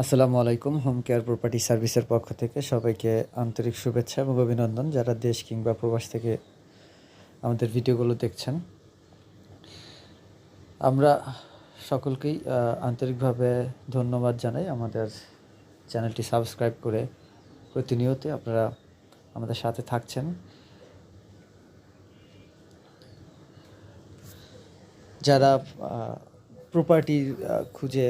আসসালামু আলাইকুম home care property সার্ভিসের পক্ষ থেকে সবাইকে আন্তরিক শুভেচ্ছা এবং অভিনন্দন যারা দেশ কিংবা প্রবাস থেকে আমাদের ভিডিওগুলো দেখছেন। আমরা সকলকেই আন্তরিকভাবে ধন্যবাদ জানাই আমাদের চ্যানেলটি সাবস্ক্রাইব করে প্রতিনিয়ত আপনারা আমাদের সাথে থাকছেন। যারা প্রপার্টি খুঁজে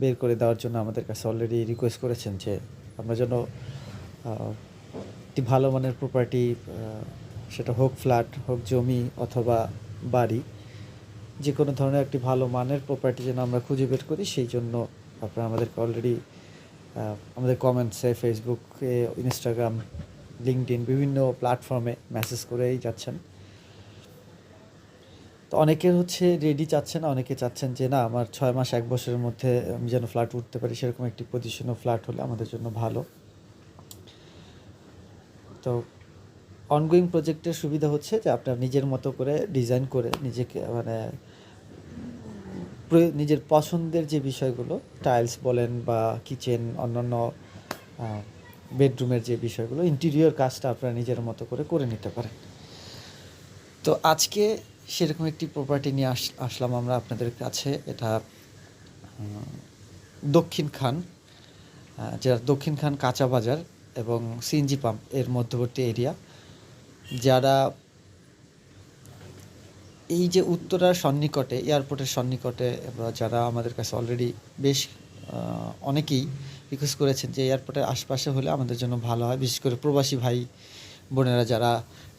বের করে দেওয়ার জন্য আমাদের কাছে অলরেডি রিকোয়েস্ট করেছেন যে আমরা যেন একটি ভালো মানের প্রপার্টি সেটা হোক ফ্ল্যাট হোক জমি অথবা বাড়ি যে কোনো ধরনের একটি ভালো মানের প্রপার্টি যেন আমরা খুঁজে বের করি, সেই জন্য আপনারা আমাদেরকে অলরেডি আমাদের কমেন্টসে ফেসবুকে ইনস্টাগ্রাম লিঙ্কডিন বিভিন্ন প্ল্যাটফর্মে মেসেজ করেই যাচ্ছেন। তো অনেকের হচ্ছে রেডি চাচ্ছেন, অনেকে চাচ্ছেন যে না, আমার ছয় মাস, এক বছরের মধ্যে আমি যেন ফ্ল্যাট উঠতে পারি, সেরকম একটি পজিশনও ফ্ল্যাট হলে আমাদের জন্য ভালো। তো অনগোয়িং প্রজেক্টের সুবিধা হচ্ছে যে আপনার নিজের মতো করে ডিজাইন করে নিজেকে মানে নিজের পছন্দের যে বিষয়গুলো টাইলস বলেন বা কিচেন অন্যান্য বেডরুমের যে বিষয়গুলো ইন্টেরিয়র কাজটা আপনারা নিজের মতো করে করে নিতে পারেন। তো আজকে সেরকম একটি প্রপার্টি নিয়ে আস, আসলাম আমরা আপনাদের কাছে। এটা দক্ষিণ খান যেটা দক্ষিণ খান কাঁচা বাজার এবং সিএনজি পাম্পের মধ্যবর্তী এরিয়া। যারা এই যে উত্তরার সন্নিকটে, এয়ারপোর্টের সন্নিকটে যারা আমাদের কাছে অলরেডি বেশ অনেকেই রিকোয়েস্ট করেছেন যে এয়ারপোর্টের আশপাশে হলে আমাদের জন্য ভালো হয়। বিশেষ করে প্রবাসী ভাই বোনেরা যারা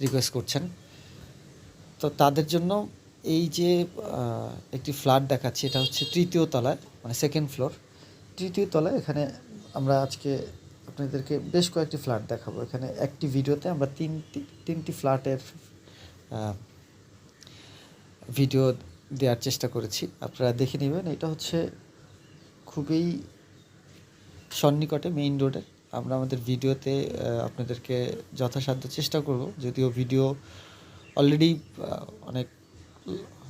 রিকোয়েস্ট করছেন তো তাদের জন্য এই যে একটি ফ্ল্যাট দেখাচ্ছি, এটা হচ্ছে তৃতীয় তলায় মানে সেকেন্ড ফ্লোর তৃতীয় তলায় এখানে আমরা আজকে আপনাদেরকে বেশ কয়েকটি ফ্ল্যাট দেখাবো। এখানে একটি ভিডিওতে আমরা তিনটি তিনটি ফ্ল্যাটের ভিডিও দেওয়ার চেষ্টা করেছি। আপনারা দেখে নেবেন, এটা হচ্ছে খুবই সন্নিকটে মেইন রোডে আমরা আমাদের ভিডিওতে আপনাদেরকে যথাসাধ্য চেষ্টা করব, যদিও ভিডিও অলরেডি অনেক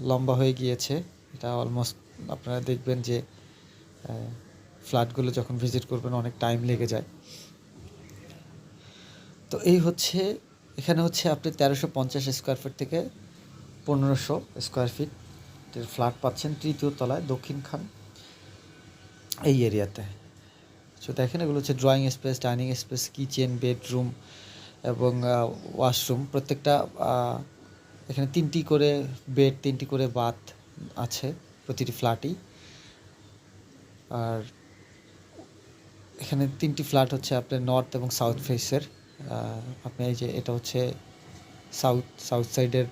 লম্বা হয়ে গিয়েছে। এটা অলমোস্ট আপনারা দেখবেন যে ফ্ল্যাটগুলো যখন ভিজিট করবেন অনেক টাইম লেগে যায়। তো এই হচ্ছে, এখানে হচ্ছে আপনি তেরোশো পঞ্চাশ স্কোয়ার ফিট থেকে পনেরোশো স্কোয়ার ফিট ফ্ল্যাট পাচ্ছেন তৃতীয় তলায়, দক্ষিণ খান, এই এরিয়াতে সো দেখেন, এগুলো হচ্ছে drawing space dining space kitchen bedroom এবং ওয়াশরুম প্রত্যেকটা এখানে তিনটি করে বেড তিনটি করে বাথ আছে প্রতিটি ফ্ল্যাটই আর এখানে তিনটি ফ্ল্যাট হচ্ছে আপনার নর্থ এবং সাউথ ফেসের আপনি এই যে এটা হচ্ছে সাউথ সাউথ সাইডের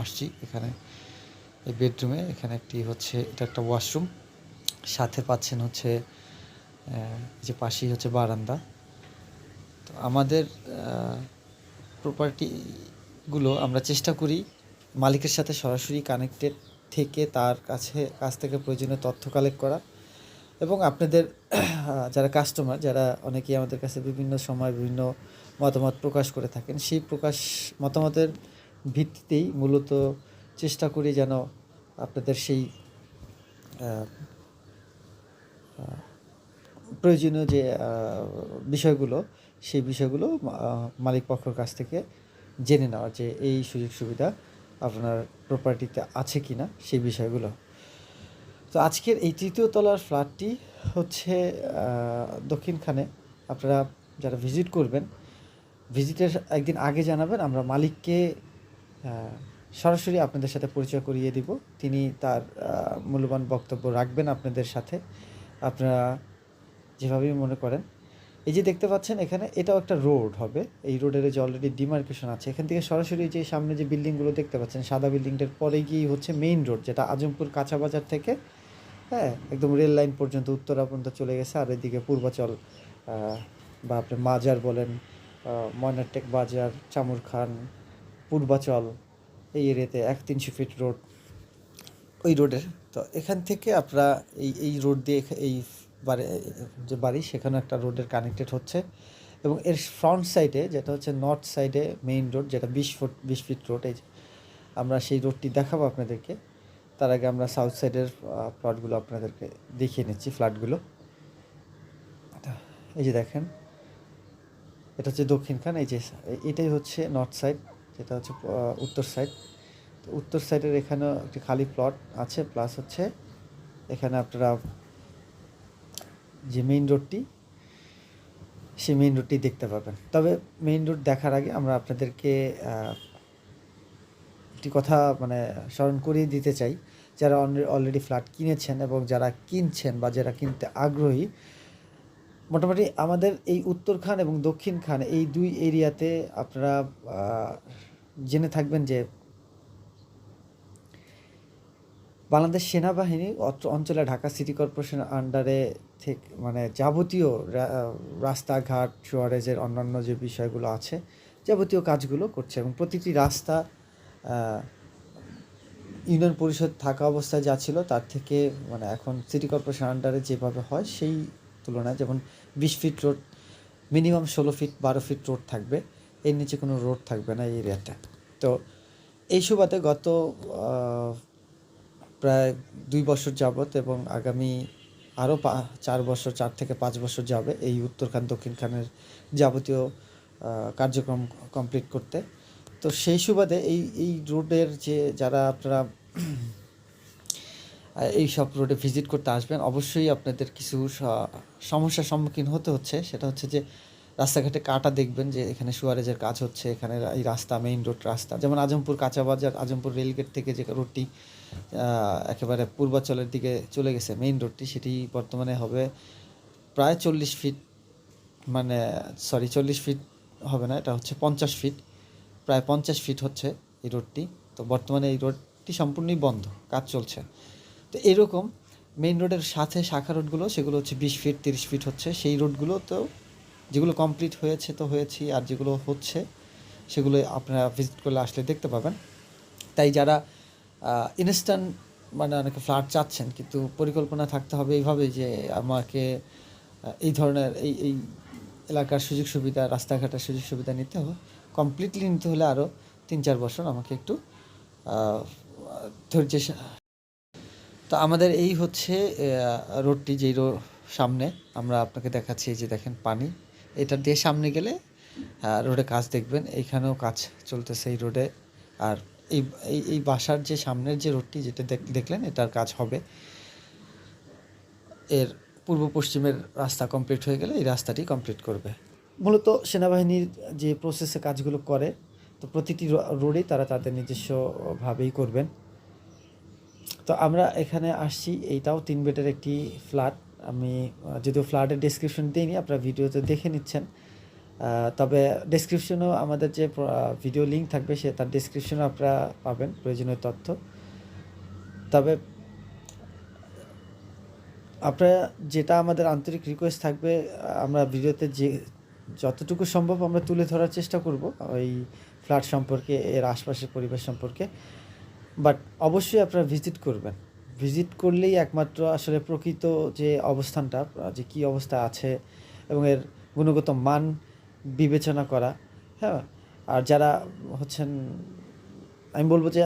আসছি এখানে এই বেডরুমে এখানে একটি হচ্ছে, এটা একটা ওয়াশরুম সাথে পাচ্ছেন হচ্ছে যে পাশেই হচ্ছে বারান্দা। তো আমাদের প্রপার্টিগুলো আমরা চেষ্টা করি মালিকের সাথে সরাসরি কানেক্টেড থেকে তার কাছে, কাছ থেকে প্রয়োজনীয় তথ্য কালেক্ট করা। এবং আপনাদের যারা কাস্টমার যারা অনেকেই আমাদের কাছে বিভিন্ন সময় বিভিন্ন মতামত প্রকাশ করে থাকেন, সেই প্রকাশ, মতামতের ভিত্তিতেই মূলত চেষ্টা করি যেন আপনাদের সেই প্রয়োজনীয় যে বিষয়গুলো, সেই বিষয়গুলো মালিক পক্ষের কাছ থেকে জেনে নেওয়া যে এই সুযোগ সুবিধা আপনার প্রপার্টিতে আছে কি না সেই বিষয়গুলো। তো আজকের এই তৃতীয় তলার ফ্ল্যাটটি হচ্ছে দক্ষিণখানে আপনারা যারা ভিজিট করবেন ভিজিটের একদিন আগে জানাবেন, আমরা মালিককে সরাসরি আপনাদের সাথে পরিচয় করিয়ে দিব। তিনি তার মূল্যবান বক্তব্য রাখবেন আপনাদের সাথে। আপনারা যেভাবেই মনে করেন এই যে দেখতে পাচ্ছেন এখানে, এটাও একটা রোড হবে। এই রোডের যে অলরেডি ডিমার্কেশন আছে। এখান থেকে সরাসরি যে সামনে যে বিল্ডিংগুলো দেখতে পাচ্ছেন, সাদা বিল্ডিংটার পরে গিয়েই হচ্ছে মেইন রোড যেটা আজমপুর কাঁচা বাজার থেকে হ্যাঁ একদম রেল লাইন পর্যন্ত, উত্তরা পর্যন্ত চলে গেছে। আর এদিকে পূর্বাচল বা আপনি মাজার বলেন ময়নারটেক বাজার চামুর খান পূর্বাচল, এই এরিয়াতে এক তিনশো ফিট রোড ওই রোডের তো এখান থেকে আপনারা এই এই রোড দিয়ে এই বাড়ি, যে বাড়ি সেখানে একটা রোডের কানেক্টেড হচ্ছে। এবং এর ফ্রন্ট সাইডে যেটা হচ্ছে নর্থ সাইডে মেইন রোড যেটা বিশ ফুট বিশ ফিট রোড এই আমরা সেই রোডটি দেখাবো আপনাদেরকে। তার আগে আমরা সাউথ সাইডের প্লটগুলো আপনাদেরকে দেখিয়ে নিচ্ছি ফ্ল্যাটগুলো এই যে দেখেন, এটা হচ্ছে দক্ষিণখান এই যে, এটাই হচ্ছে নর্থ সাইড যেটা হচ্ছে উত্তর সাইড তো উত্তর সাইডের এখানেও একটি খালি প্লট আছে প্লাস হচ্ছে এখানে আপনারা যে মেইন রোডটি সেই মেইন রোডটি দেখতে পাবেন। তবে মেইন রোড দেখার আগে আমরা আপনাদেরকে একটি কথা মানে স্মরণ করিয়ে দিতে চাই। যারা অলরেডি ফ্ল্যাট কিনেছেন এবং যারা কিনছেন বা যারা কিনতে আগ্রহী, মোটামুটি আমাদের এই উত্তর খান এবং দক্ষিণ খান এই দুই এরিয়াতে আপনারা জেনে থাকবেন যে বাংলাদেশ সেনাবাহিনী অত্র অঞ্চলে ঢাকা সিটি কর্পোরেশনের আন্ডারে থেকে মানে যাবতীয় রাস্তাঘাট, সুয়ারেজের অন্যান্য যে বিষয়গুলো আছে, যাবতীয় কাজগুলো করছে এবং প্রতিটি রাস্তা ইউনিয়ন পরিষদ থাকা অবস্থায় যা ছিল তার থেকে মানে এখন সিটি কর্পোরেশন আন্ডারে যেভাবে হয় সেই তুলনায়, যেমন বিশ ফিট রোড, মিনিমাম ষোলো ফিট, বারো ফিট রোড থাকবে, এর নিচে কোনো রোড থাকবে না এই এরিয়াতে। তো এই সুবাদে গত প্রায় দুই বছর যাবত এবং আগামী আরও চার বছর, চার থেকে পাঁচ বছর যাবে এই উত্তরখান দক্ষিণখানের যাবতীয় কার্যক্রম কমপ্লিট করতে। তো সেই সুবাদে এই এই রোডের যে যারা আপনারা এই সব রোডে ভিজিট করতে আসবেন, অবশ্যই আপনাদের কিছু সমস্যার সম্মুখীন হতে হচ্ছে। সেটা হচ্ছে যে রাস্তাঘাটে কাটা দেখবেন যে এখানে সুয়ারেজের কাজ হচ্ছে, এখানে এই রাস্তা মেইন রোড রাস্তা। যেমন আজমপুর কাঁচাবাজার আজমপুর রেলগেট থেকে যে রোডটি একেবারে পূর্বাঞ্চলের দিকে চলে গেছে মেইন রোডটি সেটি বর্তমানে হবে প্রায় চল্লিশ ফিট মানে সরি চল্লিশ ফিট হবে না, এটা হচ্ছে পঞ্চাশ ফিট প্রায় পঞ্চাশ ফিট হচ্ছে এই রোডটি তো বর্তমানে এই রোডটি সম্পূর্ণই বন্ধ, কাজ চলছে। তো এরকম মেইন রোডের সাথে শাখা রোডগুলো সেগুলো হচ্ছে বিশ ফিট তিরিশ ফিট হচ্ছে। সেই রোডগুলো তো যেগুলো কমপ্লিট হয়েছে তো হয়েছি আর যেগুলো হচ্ছে, সেগুলো আপনারা ভিজিট করলে আসলে দেখতে পাবেন। তাই যারা ইনস্ট্যান্ট মানে অনেকে ফ্ল্যাট চাচ্ছেন, কিন্তু পরিকল্পনা থাকতে হবে এইভাবে যে আমাকে এই ধরনের এই এই এলাকার সুযোগ সুবিধা, রাস্তাঘাটের সুযোগ সুবিধা নিতে হবে। কমপ্লিটলি নিতে হলে আরও তিন চার বছর আমাকে একটু ধৈর্য তো আমাদের এই হচ্ছে রোডটি যেই রো, সামনে আমরা আপনাকে দেখাচ্ছি যে দেখেন পানি। এটা দিয়ে সামনে গেলে রোডে কাজ দেখবেন এইখানেও কাজ চলতেছে এই রোডে আর এই এই বাসার যে সামনের যে রোডটি যেটা দেখ- দেখলেন, এটার কাজ হবে। এর পূর্ব পশ্চিমের রাস্তা কমপ্লিট হয়ে গেলে এই রাস্তাটি কমপ্লিট করবে। মূলত সেনাবাহিনীর যে প্রসেসে কাজগুলো করে, তো প্রতিটি রোডেই তারা তাদের নিজস্বভাবেই করবেন। তো আমরা এখানে আসছি, এইটাও তিন বেডের একটি ফ্ল্যাট আমি যদিও ফ্ল্যাটের ডেসক্রিপশন দিইনি, আপনারা ভিডিওতে দেখে নিচ্ছেন। তবে ডেসক্রিপশনেও আমাদের যে ভিডিও লিঙ্ক থাকবে, সে, তার ডেসক্রিপশনেও আপনারা পাবেন, প্রয়োজনীয় তথ্য। তবে আপনারা যেটা আমাদের আন্তরিক রিকোয়েস্ট থাকবে, আমরা ভিডিওতে যে, যতটুকু সম্ভব আমরা তুলে ধরার চেষ্টা করব, ওই ফ্ল্যাট সম্পর্কে, এর আশপাশের পরিবেশ সম্পর্কে। বাট অবশ্যই আপনারা ভিজিট করবেন। ভিজিট করলেই একমাত্র আসলে প্রকৃত যে অবস্থানটা, যে কী অবস্থা আছে এবং এর গুণগত মান বিবেচনা করা হ্যাঁ? আর যারা হচ্ছেন, আমি বলব যে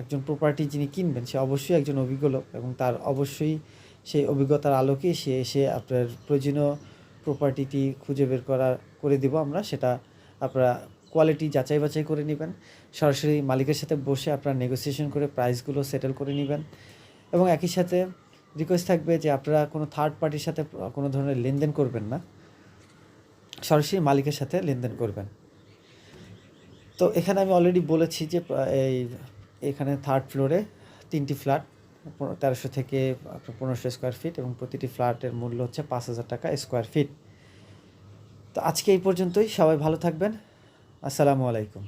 একজন প্রপার্টি যিনি কিনবেন, সে অবশ্যই একজন অভিজ্ঞ লোক এবং তার অবশ্যই সেই অভিজ্ঞতার আলোকে সে এসে আপনার প্রয়োজনীয় প্রপার্টিটি খুঁজে বের করা, করে দিব আমরা। সেটা আপনারা কোয়ালিটি যাচাই বাছাই করে নেবেন। সরাসরি মালিকের সাথে বসে আপনারা নেগোসিয়েশন করে প্রাইসগুলো সেটেল করে নেবেন। এবং একই সাথে রিকোয়েস্ট থাকবে যে আপনারা কোনো থার্ড পার্টির সাথে কোনো ধরনের লেনদেন করবেন না। সরাসরি মালিকের সাথে লেনদেন করবেন। তো এখানে আমি অলরেডি বলেছি যে এই এখানে থার্ড ফ্লোরে তিনটি ফ্ল্যাট তেরোশো থেকে পনেরোশো স্কোয়ার ফিট এবং প্রতিটি ফ্ল্যাটের মূল্য হচ্ছে পাঁচ হাজার টাকা স্কোয়ার ফিট তো আজকে এই পর্যন্তই। সবাই ভালো থাকবেন। আসসালামু আলাইকুম।